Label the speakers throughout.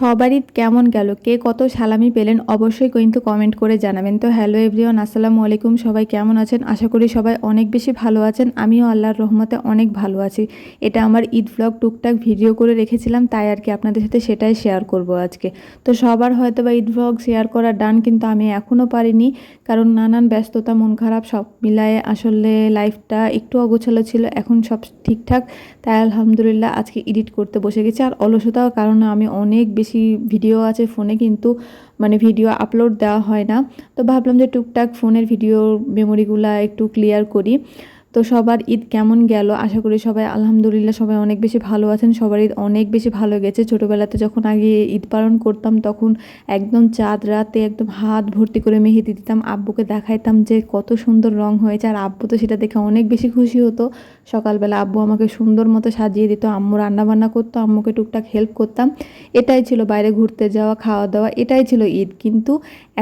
Speaker 1: সবারই কেমন গেল? কে কত সালামি পেলেন? অবশ্যই কিন্তু কমেন্ট করে জানাবেন। তো হ্যালো এভরিওয়ান, আসসালামু আলাইকুম। সবাই কেমন আছেন? আশা করি সবাই অনেক বেশি ভালো আছেন। আমিও আল্লাহর রহমতে অনেক ভালো আছি। এটা আমার ঈদ ব্লগ টুকটাক ভিডিও করে রেখেছিলাম, তাই আর কি আপনাদের সাথে সেটাই শেয়ার করব আজকে। তো সবার হয়তো বা ঈদ ব্লগ শেয়ার করা ডান কিন্তু আমি এখনও পারিনি, কারণ নানান ব্যস্ততা, মন খারাপ, সব মিলায়ে আসলে লাইফটা একটু অগোছালো ছিল। এখন সব ঠিকঠাক, তাই আলহামদুলিল্লাহ আজকে এডিট করতে বসে গেছি। আর অলসতার কারণে আমি অনেক বেশি ভিডিও আছে ফোনে, কিন্তু মানে ভিডিও আপলোড দেওয়া হয় না। তো ভাবলাম যে টুকটাক ফোনের ভিডিও মেমোরিগুলা একটু ক্লিয়ার করি। তো সবার ঈদ কেমন গেল? আশা করি সবাই আলহামদুলিল্লাহ সবাই অনেক বেশি ভালো আছেন। সবার ঈদ অনেক বেশি ভালো গেছে। ছোটোবেলাতে যখন আগে ঈদ পালন করতাম, তখন একদম চাঁদ রাতে একদম হাত ভর্তি করে মেহেদি দিতাম, আব্বুকে দেখাইতাম যে কত সুন্দর রং হয়েছে। আর আব্বু তো সেটা দেখে অনেক বেশি খুশি হতো। সকালবেলা আব্বু আমাকে সুন্দর মতো সাজিয়ে দিত, আম্মু রান্নাবান্না করতো, আম্মুকে টুকটাক হেল্প করতাম। এটাই ছিল বাইরে ঘুরতে যাওয়া খাওয়া দাওয়া এটাই ছিল ঈদ। কিন্তু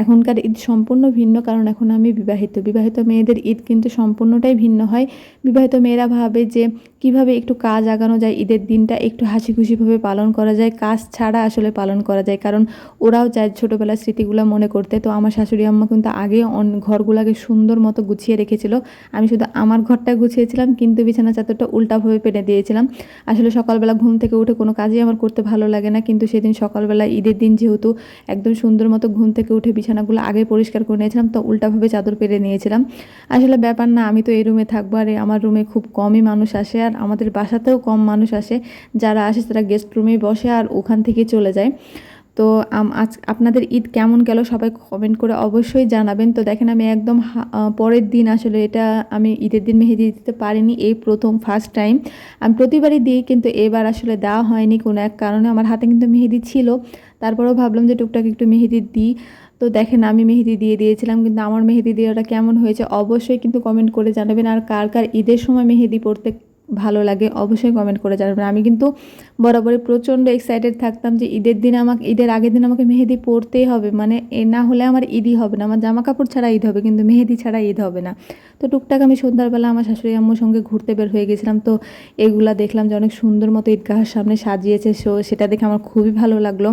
Speaker 1: এখনকার ঈদ সম্পূর্ণ ভিন্ন, কারণ এখন আমি বিবাহিত। বিবাহিত মেয়েদের ঈদ কিন্তু সম্পূর্ণটাই ভিন্ন হয়। বিবাহিত মেয়েরা ভাবে যে, কীভাবে একটু কাজ আগানো যায়, ঈদের দিনটা একটু হাসি খুশিভাবে পালন করা যায়, কাজ ছাড়া আসলে পালন করা যায়। কারণ ওরাও চায় ছোটোবেলার স্মৃতিগুলো মনে করতে। তো আমার শাশুড়ি আম্মা কিন্তু আগে ঘরগুলোকে সুন্দর মতো গুছিয়ে রেখেছিল। আমি শুধু আমার ঘরটা গুছিয়েছিলাম, কিন্তু বিছানা চাদরটা উল্টাভাবে পেনে দিয়েছিলাম। আসলে সকালবেলা ঘুম থেকে উঠে কোনো কাজই আমার করতে ভালো লাগে না। কিন্তু সেদিন সকালবেলা ঈদের দিন যেহেতু একদম সুন্দর মতো ঘুম থেকে উঠে বিছানাগুলো আগে পরিষ্কার করে নিয়েছিলাম, তো উল্টাভাবে চাদর পেরে নিয়েছিলাম। আসলে ব্যাপার না, আমি তো এই রুমে থাকব। আর আমার রুমে খুব কমই মানুষ আসে আর আমাদের বাসাতেও কম মানুষ আসে। যারা আসে তারা গেস্ট রুমেই বসে আর ওখান থেকে চলে যায়। তো আজ, আপনাদের ঈদ কেমন গেল সবাই কমেন্ট করে অবশ্যই জানাবেন। তো দেখেন আমি একদম পরের দিন আসলে এটা আমি ঈদের দিন মেহেদি দিতে পারিনি, এই প্রথম ফার্স্ট টাইম আমি প্রতিবারই দিই কিন্তু এবার আসলে দেওয়া হয়নি কোনো এক কারণে, আমার হাতে কিন্তু মেহেদি ছিল। তারপরেও ভাবলাম যে টুকটাক একটু মেহেদি দিই। তো দেখেন আমি মেহেদি দিয়ে দিয়েছিলাম কিন্তু আমার মেহেদি দেওয়াটা কেমন হয়েছে অবশ্যই কিন্তু কমেন্ট করে জানাবেন। আর কার কার ঈদের সময় মেহেদি পড়তে ভালো লাগে, অবশ্যই কমেন্ট করে জানাবেন। আমি কিন্তু বরাবরই প্রচণ্ড এক্সাইটেড থাকতাম যে ঈদের দিন আমাকে, ঈদের আগের দিন আমাকে মেহেদি পরতেই হবে। মানে এ না হলে আমার ঈদই হবে না, আমার জামা কাপড় ছাড়া ঈদ হবে, কিন্তু মেহেদি ছাড়া ঈদ হবে না। তো টুকটাক আমি সন্ধ্যাবেলা আমার শাশুড়ি আম্মুর সঙ্গে ঘুরতে বের হয়ে গেছিলাম। তো এগুলা দেখলাম যে অনেক সুন্দর মতো ঈদগাহের সামনে সাজিয়েছে, সো সেটা দেখে আমার খুবই ভালো লাগল।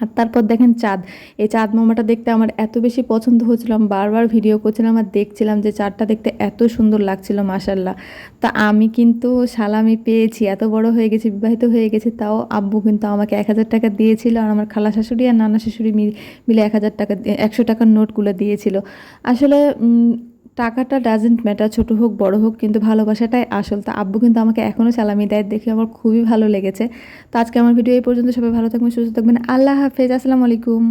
Speaker 1: আর তারপর দেখেন চাঁদ। এই চাঁদ মোমাটা দেখতে আমার এত বেশি পছন্দ হচ্ছিলাম বারবার ভিডিও করছিলাম আর দেখছিলাম যে চাঁদটা দেখতে এত সুন্দর লাগছিল মাসাল্লাহ তা আমি কিন্তু সালামি পেয়েছি, এত বড় হয়ে গেছি, বিবাহিত হয়ে গেছি, তাও আব্বু কিন্তু আমাকে এক হাজার টাকা দিয়েছিল আর আমার খালা শাশুড়ি আর নানা শাশুড়ি মিলে এক হাজার টাকা একশো টাকার নোটগুলো দিয়েছিল। আসলে টাকাটা ডাজেন্ট ম্যাটার ছোট হোক, বড় হোক, কিন্তু ভালোবাসাটাই আসল। তা আব্বু কিন্তু আমাকে এখনও সালামি দেয়, দেখে আমার খুবই ভালো লেগেছে। তো আজকে আমার ভিডিও এই পর্যন্ত, সবাই ভালো থাকবেন, সুস্থ থাকবেন, আল্লাহ হাফেজ, আসসালামু আলাইকুম।